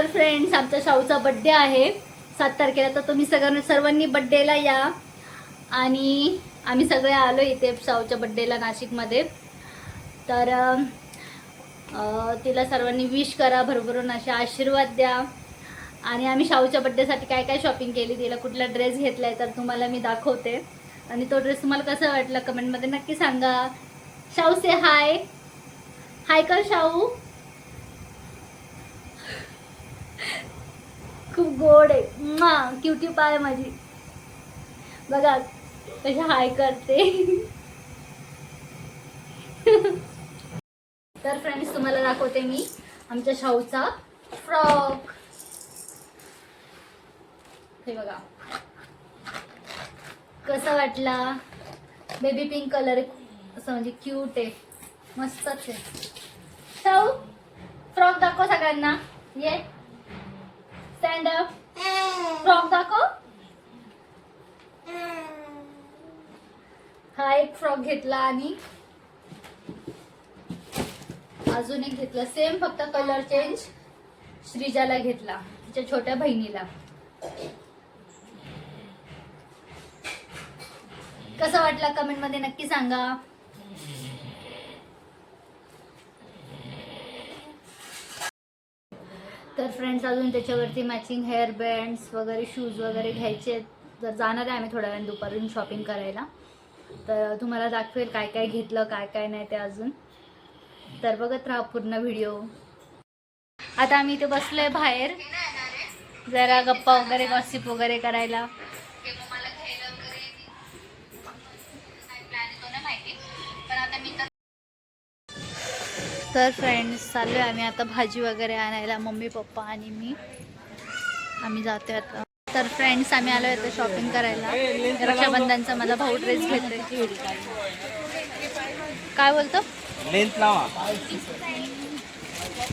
तर फ्रेंड्स आमच्या शाहूचा बड्डे आहे. सात तारखेला तर तुम्ही सगळ्यांना सर्वांनी बड्डेला या. आणि आम्ही सगळे आलो इथे शाहूच्या बड्डेला नाशिकमध्ये. तर तिला सर्वांनी विश करा भरभरून असे आशीर्वाद द्या. आणि आम्ही शाहूच्या बड्डेसाठी काय काय शॉपिंग केली तिला कुठला ड्रेस घेतलाय तर तुम्हाला मी दाखवते. आणि तो ड्रेस तुम्हाला कसा वाटला कमेंटमध्ये नक्की सांगा. शाहू से हाय हाय कर शाहू. गोड आहे. मा क्युटी पाय माझी. बघा तशी हाय करते. तर फ्रेंड्स तुम्हाला दाखवते मी आमच्या शाहूचा फ्रॉक हे बघा. कसा वाटला? बेबी पिंक कलर असं म्हणजे क्यूट आहे. मस्तच आहे. शाहू फ्रॉक दाखव सगळ्यांना. ये. स्टँड अप फ्रॉक दाखव हा एक फ्रॉक घेतला आणि अजून एक घेतला. सेम फक्त कलर चेंज श्रीजाला घेतला तिच्या छोट्या बहिणीला. कसा वाटला कमेंटमध्ये नक्की सांगा. तर फ्रेंड्स अजून त्याच्यावरती मॅचिंग हेअर बँड्स वगैरे शूज वगैरे घ्यायचे. आहेत. तर जाणार आहे आम्ही थोड्या वेळ दुपारून शॉपिंग करायला. तर तुम्हाला दाखवेल काय काय घेतलं काय काय नाही ते अजून. तर बघत राहा पूर्ण व्हिडिओ आता आम्ही इथे बसलोय बाहेर. जरा गप्पा वगैरे गॉसिप वगैरे करायला. तर फ्रेंड्स चाललोय आम्ही आता भाजी वगैरे आणायला मम्मी पप्पा आणि मी. आम्ही जातोय आता. तर फ्रेंड्स आम्ही आलो आता शॉपिंग करायला. रक्षाबंधनचा मला भाऊ ड्रेस घेतोय. काय बोलतो? लेंथ लावा.